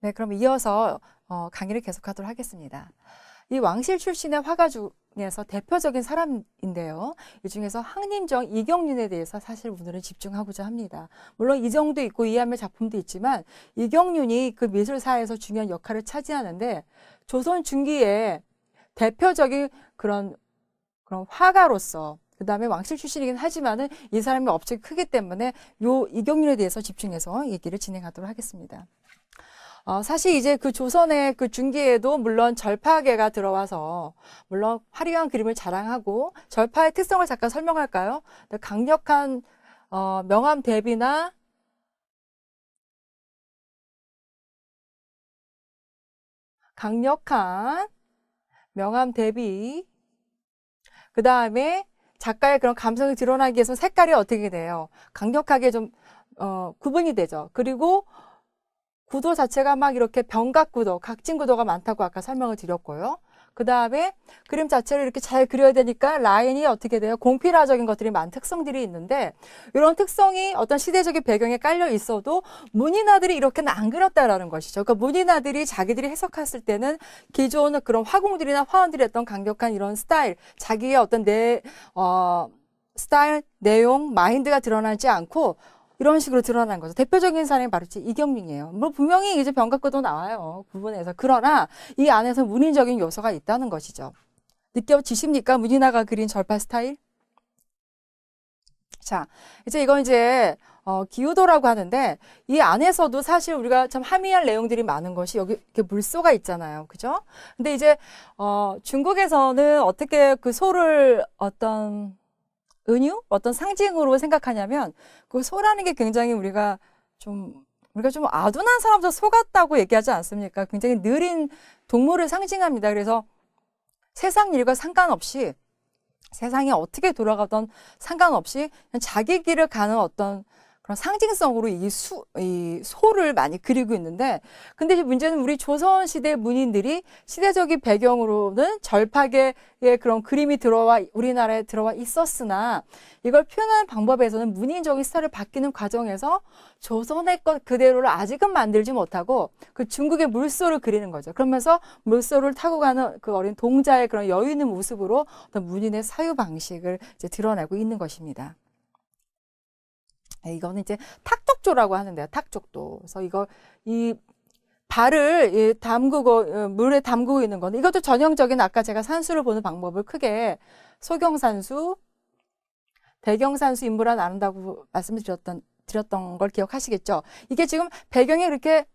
네, 그럼 이어서 어, 강의를 계속하도록 하겠습니다. 이 왕실 출신의 화가 중에서 대표적인 사람인데요. 이 중에서 항림정 이경윤에 대해서 사실 오늘은 집중하고자 합니다. 물론 이정도 있고 이하멜 작품도 있지만 이경윤이 그 미술사에서 중요한 역할을 차지하는데 조선 중기에 대표적인 그런 그런 화가로서 그 다음에 왕실 출신이긴 하지만은 이 사람의 업적이 크기 때문에 요 이경윤에 대해서 집중해서 얘기를 진행하도록 하겠습니다. 어, 사실 이제 그 조선의 그 중기에도 물론 절파계가 들어와서 물론 화려한 그림을 자랑하고 절파의 특성을 잠깐 설명할까요? 네, 강력한 어, 명암 대비나 강력한 명암 대비 그 다음에 작가의 그런 감성이 드러나기 위해서 색깔이 어떻게 돼요? 강력하게 좀 어, 구분이 되죠. 그리고 구도 자체가 막 이렇게 병각 구도, 각진 구도가 많다고 아까 설명을 드렸고요. 그 다음에 그림 자체를 이렇게 잘 그려야 되니까 라인이 어떻게 돼요? 공필화적인 것들이 많은 특성들이 있는데 이런 특성이 어떤 시대적인 배경에 깔려 있어도 문인화들이 이렇게는 안 그렸다라는 것이죠. 그러니까 문인화들이 자기들이 해석했을 때는 기존 그런 화공들이나 화원들이 했던 강력한 이런 스타일, 자기의 어떤 내, 어, 스타일, 내용, 마인드가 드러나지 않고 이런 식으로 드러난 거죠. 대표적인 사람이 바로 이경민이에요. 뭐 분명히 이제 병각구도 나와요. 부분에서. 그러나 이 안에서 문인적인 요소가 있다는 것이죠. 느껴지십니까? 문인화가 그린 절파 스타일? 자, 이제 이건 이제 어, 기우도라고 하는데 이 안에서도 사실 우리가 참 함의할 내용들이 많은 것이 여기 이렇게 물소가 있잖아요. 그죠? 근데 이제 어, 중국에서는 어떻게 그 소를 어떤 은유 어떤 상징으로 생각하냐면 그 소라는 게 굉장히 우리가 좀 우리가 좀 아둔한 사람도 소 같다고 얘기하지 않습니까? 굉장히 느린 동물을 상징합니다. 그래서 세상 일과 상관없이 세상이 어떻게 돌아가던 상관없이 자기 길을 가는 어떤 그런 상징성으로 이 수, 이 소를 많이 그리고 있는데, 근데 문제는 우리 조선 시대 문인들이 시대적인 배경으로는 절파계의 그런 그림이 들어와, 우리나라에 들어와 있었으나, 이걸 표현하는 방법에서는 문인적인 스타일을 바뀌는 과정에서 조선의 것 그대로를 아직은 만들지 못하고, 그 중국의 물소를 그리는 거죠. 그러면서 물소를 타고 가는 그 어린 동자의 그런 여유 있는 모습으로 어떤 문인의 사유 방식을 이제 드러내고 있는 것입니다. 네, 이거는 이제 탁족조라고 하는데요. 탁족도. 그래서 이거 이 발을 담그고 어, 물에 담그고 있는 건데 이것도 전형적인 아까 제가 산수를 보는 방법을 크게 소경산수, 대경산수 인물화 나눈다고 말씀을 드렸던 드렸던 걸 기억하시겠죠? 이게 지금 배경이 그렇게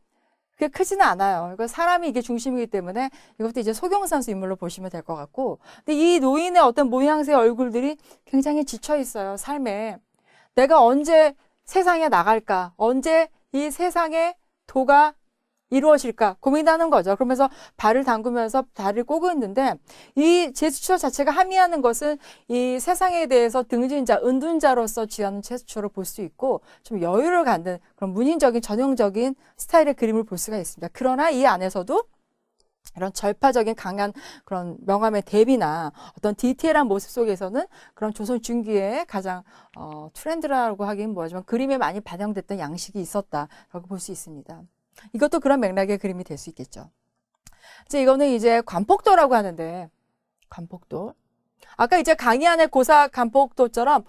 그게 크지는 않아요. 이거 사람이 이게 중심이기 때문에 이것도 이제 소경산수 인물로 보시면 될 것 같고. 근데 이 노인의 어떤 모양새 얼굴들이 굉장히 지쳐 있어요. 삶에. 내가 언제 세상에 나갈까? 언제 이 세상의 도가 이루어질까 고민하는 거죠. 그러면서 발을 담그면서 발을 꼬고 있는데 이 제스처 자체가 함의하는 것은 이 세상에 대해서 등진자, 은둔자로서 취하는 제스처를 볼 수 있고 좀 여유를 갖는 그런 문인적인 전형적인 스타일의 그림을 볼 수가 있습니다. 그러나 이 안에서도 이런 절파적인 강한 그런 명암의 대비나 어떤 디테일한 모습 속에서는 그런 조선 중기의 가장 어, 트렌드라고 하긴 뭐하지만 그림에 많이 반영됐던 양식이 있었다라고 볼 수 있습니다. 이것도 그런 맥락의 그림이 될 수 있겠죠. 이제 이거는 이제 관폭도라고 하는데 관폭도 아까 이제 강의 안의 고사 관폭도처럼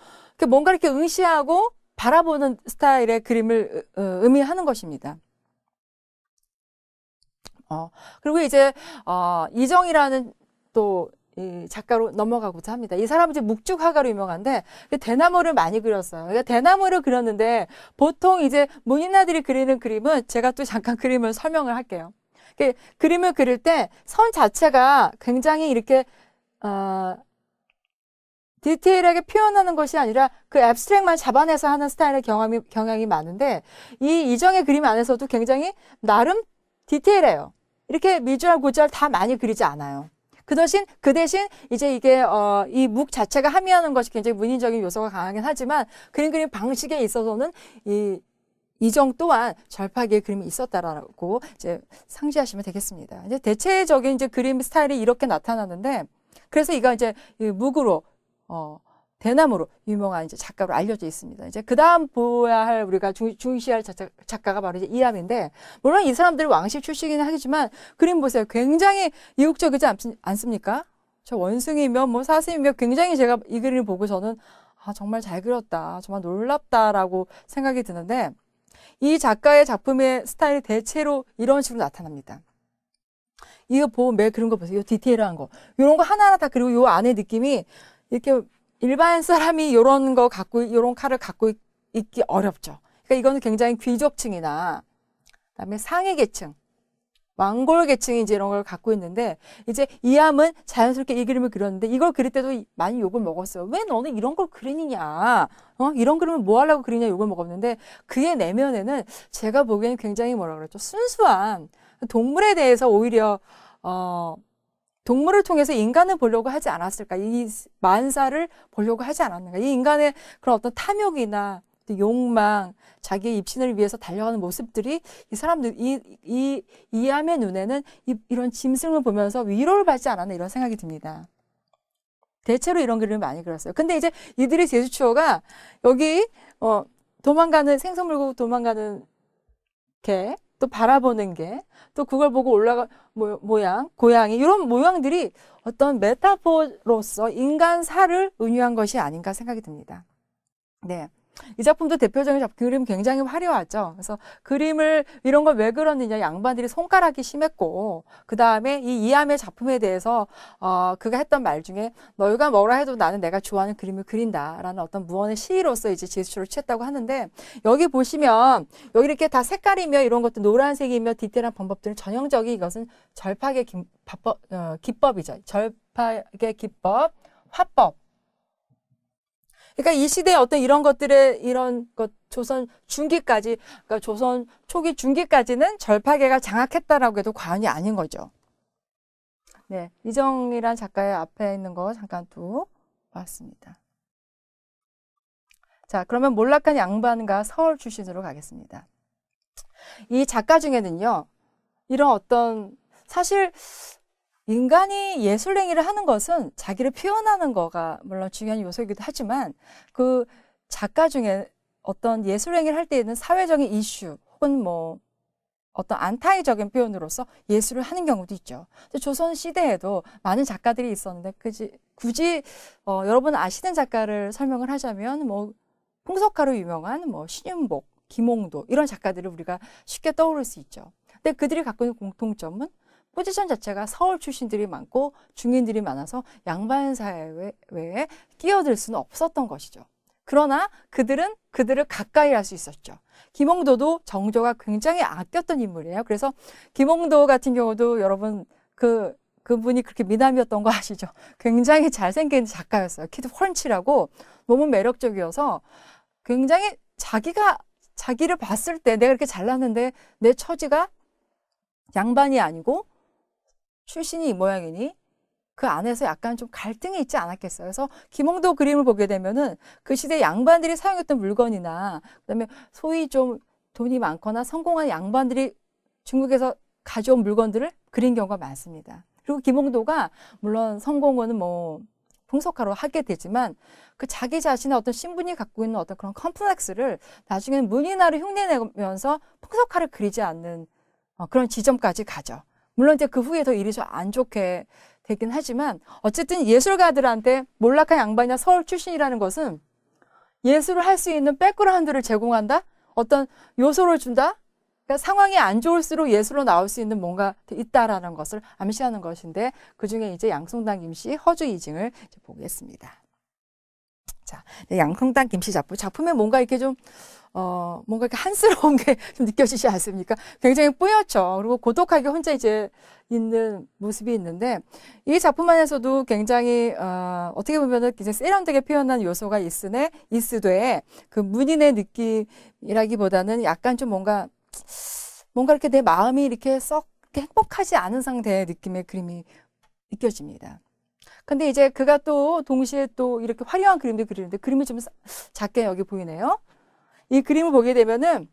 뭔가 이렇게 응시하고 바라보는 스타일의 그림을 어, 의미하는 것입니다. 어, 그리고 이제, 어, 이정이라는 또, 이 작가로 넘어가고자 합니다. 이 사람은 이제 묵죽화가로 유명한데 그 대나무를 많이 그렸어요. 그러니까 대나무를 그렸는데 보통 이제 문인아들이 그리는 그림은 제가 또 잠깐 그림을 설명을 할게요. 그 그림을 그릴 때 선 자체가 굉장히 이렇게 어, 디테일하게 표현하는 것이 아니라 그 앱스트랙만 잡아내서 하는 스타일의 경험이, 경향이 많은데 이 이정의 그림 안에서도 굉장히 나름 디테일해요. 이렇게 미주알, 고주알 다 많이 그리지 않아요. 그 대신, 그 대신 이제 이게, 어, 이 묵 자체가 함의하는 것이 굉장히 문인적인 요소가 강하긴 하지만 그림 그림 방식에 있어서는 이, 이정 또한 절파기의 그림이 있었다라고 이제 상지하시면 되겠습니다. 이제 대체적인 이제 그림 스타일이 이렇게 나타나는데 그래서 이거 이제 묵으로, 어, 대나무로 유명한 이제 작가로 알려져 있습니다. 이제 그 다음 보아야 할 우리가 중, 작가, 작가가 바로 이제 이암인데 물론 이 사람들이 왕실 출신이긴 하겠지만 그림 보세요. 굉장히 이국적이지 않, 않습니까? 저 원숭이며 뭐 사슴이며 굉장히 제가 이 그림을 보고 저는 아 정말 잘 그렸다. 정말 놀랍다라고 생각이 드는데 이 작가의 작품의 스타일이 대체로 이런 식으로 나타납니다. 이거 보면 매 그런 거 보세요. 이 디테일한 거. 이런 거 하나하나 다 그리고 요 안에 느낌이 이렇게 일반 사람이 이런 거 갖고 이런 칼을 갖고 있, 있기 어렵죠. 그러니까 이거는 굉장히 귀족층이나 그다음에 상위 계층, 왕골 계층이 이제 이런 걸 갖고 있는데 이제 이암은 자연스럽게 이 그림을 그렸는데 이걸 그릴 때도 많이 욕을 먹었어요. 왜 너는 이런 걸 그리느냐? 어? 이런 그림을 뭐 하려고 그리냐 욕을 먹었는데 그의 내면에는 제가 보기에는 굉장히 뭐라 그랬죠? 순수한 동물에 대해서 오히려 어 동물을 통해서 인간을 보려고 하지 않았을까? 이 만사를 보려고 하지 않았는가? 이 인간의 그런 어떤 탐욕이나 욕망, 자기의 입신을 위해서 달려가는 모습들이 이 사람들, 이, 이, 이암의 눈에는 이, 이런 짐승을 보면서 위로를 받지 않았나 이런 생각이 듭니다. 대체로 이런 그림을 많이 그렸어요. 근데 이제 이들의 제주추어가 여기, 어, 도망가는, 생선 물고 도망가는 개, 또 바라보는 게, 또 그걸 보고 올라가, 모, 모양, 고양이, 이런 모양들이 어떤 메타포로서 인간사를 은유한 것이 아닌가 생각이 듭니다. 네. 이 작품도 대표적인 작품, 그림 굉장히 화려하죠. 그래서 그림을 이런 걸 왜 그렸느냐, 양반들이 손가락이 심했고, 그 다음에 이 이암의 작품에 대해서, 어, 그가 했던 말 중에, 너희가 뭐라 해도 나는 내가 좋아하는 그림을 그린다라는 어떤 무언의 시로서 이제 제스처를 취했다고 하는데, 여기 보시면, 여기 이렇게 다 색깔이며 이런 것도 노란색이며 디테일한 방법들은 전형적인 이것은 절파의 기, 법, 어, 기법이죠. 절파의 기법, 화법. 그러니까 이 시대의 어떤 이런 것들의 이런 것 조선 중기까지 그러니까 조선 초기 중기까지는 절파계가 장악했다라고 해도 과언이 아닌 거죠. 네, 이정이란 작가의 앞에 있는 거 잠깐 또 봤습니다. 자, 그러면 몰락한 양반과 서울 출신으로 가겠습니다. 이 작가 중에는요, 이런 어떤 사실 인간이 예술행위를 하는 것은 자기를 표현하는 거가 물론 중요한 요소이기도 하지만 그 작가 중에 어떤 예술행위를 할 때에는 사회적인 이슈 혹은 뭐 어떤 안타의적인 표현으로서 예술을 하는 경우도 있죠. 조선 시대에도 많은 작가들이 있었는데 그지 굳이 어, 여러분 아시는 작가를 설명을 하자면 뭐 풍속가로 유명한 뭐 신윤복, 김홍도 이런 작가들을 우리가 쉽게 떠오를 수 있죠. 근데 그들이 갖고 있는 공통점은 포지션 자체가 서울 출신들이 많고 중인들이 많아서 양반 사회에 끼어들 수는 없었던 것이죠. 그러나 그들은 그들을 가까이 할 수 있었죠. 김홍도도 정조가 굉장히 아꼈던 인물이에요. 그래서 김홍도 같은 경우도 여러분 그 그분이 그렇게 미남이었던 거 아시죠? 굉장히 잘생긴 작가였어요. 키도 훤칠하고 너무 매력적이어서 굉장히 자기가 자기를 봤을 때 내가 이렇게 잘났는데 내 처지가 양반이 아니고 출신이 이 모양이니 그 안에서 약간 좀 갈등이 있지 않았겠어요. 그래서 김홍도 그림을 보게 되면은 그 시대 양반들이 사용했던 물건이나 그다음에 소위 좀 돈이 많거나 성공한 양반들이 중국에서 가져온 물건들을 그린 경우가 많습니다. 그리고 김홍도가 물론 성공은 뭐 풍속화로 하게 되지만 그 자기 자신의 어떤 신분이 갖고 있는 어떤 그런 컴플렉스를 나중에는 문인화를 흉내내면서 풍속화를 그리지 않는 어, 그런 지점까지 가죠. 물론 이제 그 후에 더 일이 좀 안 좋게 되긴 하지만 어쨌든 예술가들한테 몰락한 양반이나 서울 출신이라는 것은 예술을 할 수 있는 백그라운드를 제공한다? 어떤 요소를 준다? 그러니까 상황이 안 좋을수록 예술로 나올 수 있는 뭔가 있다라는 것을 암시하는 것인데 그 중에 이제 양송당 김씨 허주 이징을 보겠습니다. 자, 양송당 김씨 작품. 작품에 뭔가 이렇게 좀 어, 뭔가 이렇게 한스러운 게 좀 느껴지지 않습니까? 굉장히 뿌옇죠. 그리고 고독하게 혼자 이제 있는 모습이 있는데, 이 작품 안에서도 굉장히, 어, 어떻게 보면은 굉장히 세련되게 표현한 요소가 있으네, 있으되, 그 문인의 느낌이라기보다는 약간 좀 뭔가, 뭔가 이렇게 내 마음이 이렇게 썩 행복하지 않은 상태의 느낌의 그림이 느껴집니다. 근데 이제 그가 또 동시에 또 이렇게 화려한 그림도 그리는데 그림이 좀 작게 여기 보이네요. 이 그림을 보게 되면은